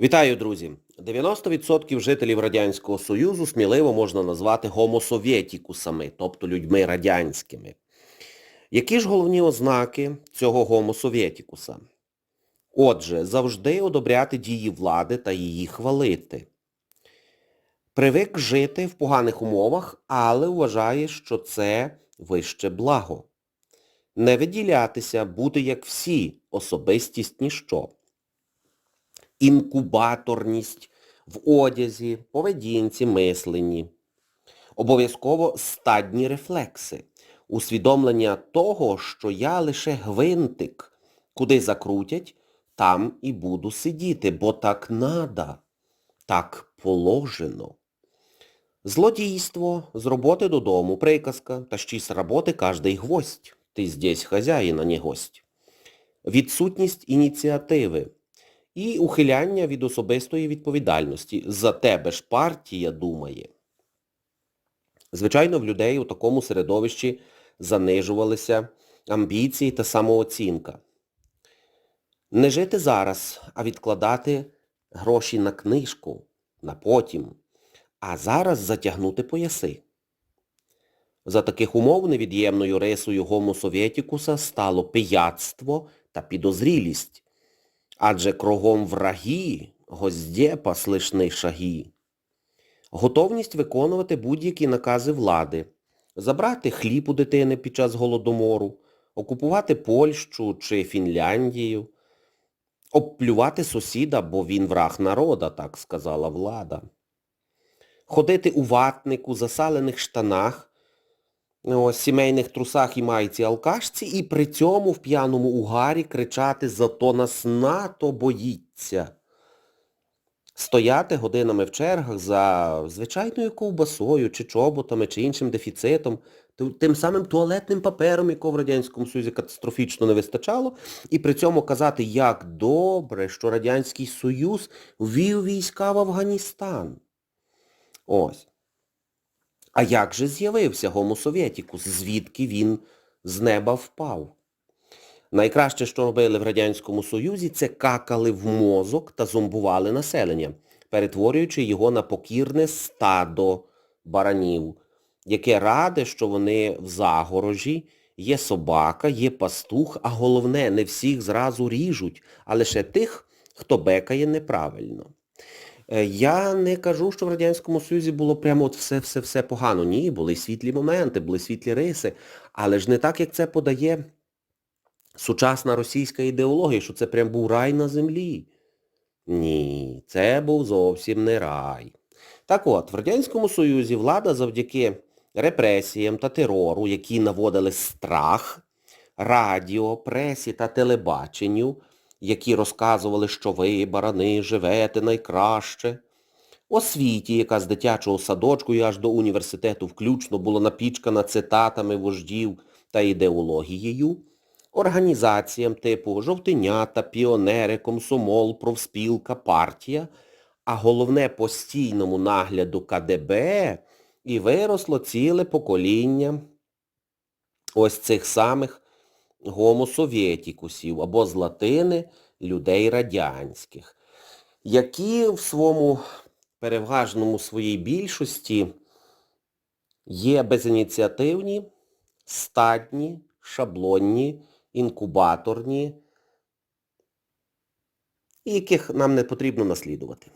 Вітаю, друзі! 90% жителів Радянського Союзу сміливо можна назвати гомосовєтікусами, тобто людьми радянськими. Які ж головні ознаки цього гомосовєтікуса? Отже, завжди одобряти дії влади та її хвалити. Привик жити в поганих умовах, але вважає, що це вище благо. Не виділятися, бути як всі, особистість ніщо інкубаторність в одязі, поведінці, мисленні. Обов'язково стадні рефлекси, усвідомлення того, що я лише гвинтик, куди закрутять, там і буду сидіти, бо так надо, так положено. Злодійство, з роботи додому, приказка, та ще з роботи кожний гвоздь. Ти здесь хазяїн, а не гость. Відсутність ініціативи і ухиляння від особистої відповідальності. За тебе ж партія думає. Звичайно, в людей у такому середовищі занижувалися амбіції та самооцінка. Не жити зараз, а відкладати гроші на книжку, на потім, а зараз затягнути пояси. За таких умов невід'ємною рисою гомо совєтікуса стало пияцтво та підозрілість, адже кругом враги, гоздєпа слишни шаги. Готовність виконувати будь-які накази влади, забрати хліб у дитини під час голодомору, окупувати Польщу чи Фінляндію, обплювати сусіда, бо він враг народа, так сказала влада. Ходити у ватнику, засалених штанах, ось, сімейних трусах і майці алкашці і при цьому в п'яному угарі кричати «Зато нас НАТО боїться». Стояти годинами в чергах за звичайною ковбасою, чи чоботами, чи іншим дефіцитом, тим самим туалетним папером, якого в Радянському Союзі катастрофічно не вистачало, і при цьому казати, як добре, що Радянський Союз ввів війська в Афганістан. Ось. А як же з'явився Гомо Совєтікус? Звідки він з неба впав? Найкраще, що робили в Радянському Союзі, це какали в мозок та зомбували населення, перетворюючи його на покірне стадо баранів, яке раде, що вони в загорожі, є собака, є пастух, а головне, не всіх зразу ріжуть, а лише тих, хто бекає неправильно. Е, Я не кажу, що в Радянському Союзі було прямо от все-все-все погано. Ні, були світлі моменти, були світлі риси, але ж не так, як це подає сучасна російська ідеологія, що це прям був рай на землі. Ні, це був зовсім не рай. Так от, в Радянському Союзі влада завдяки репресіям та терору, які наводили страх, радіо, пресі та телебаченню, які розказували, що ви, барани, живете найкраще, освіті, яка з дитячого садочку і аж до університету включно була напічкана цитатами вождів та ідеологією, організаціям типу жовтенята, піонери, комсомол, профспілка, партія, а головне постійному нагляду КДБ і виросло ціле покоління ось цих самих гомосовєтікусів або з латини людей радянських, які в своєму переважному своїй більшості є безініціативні, статні, шаблонні, інкубаторні, яких нам не потрібно наслідувати.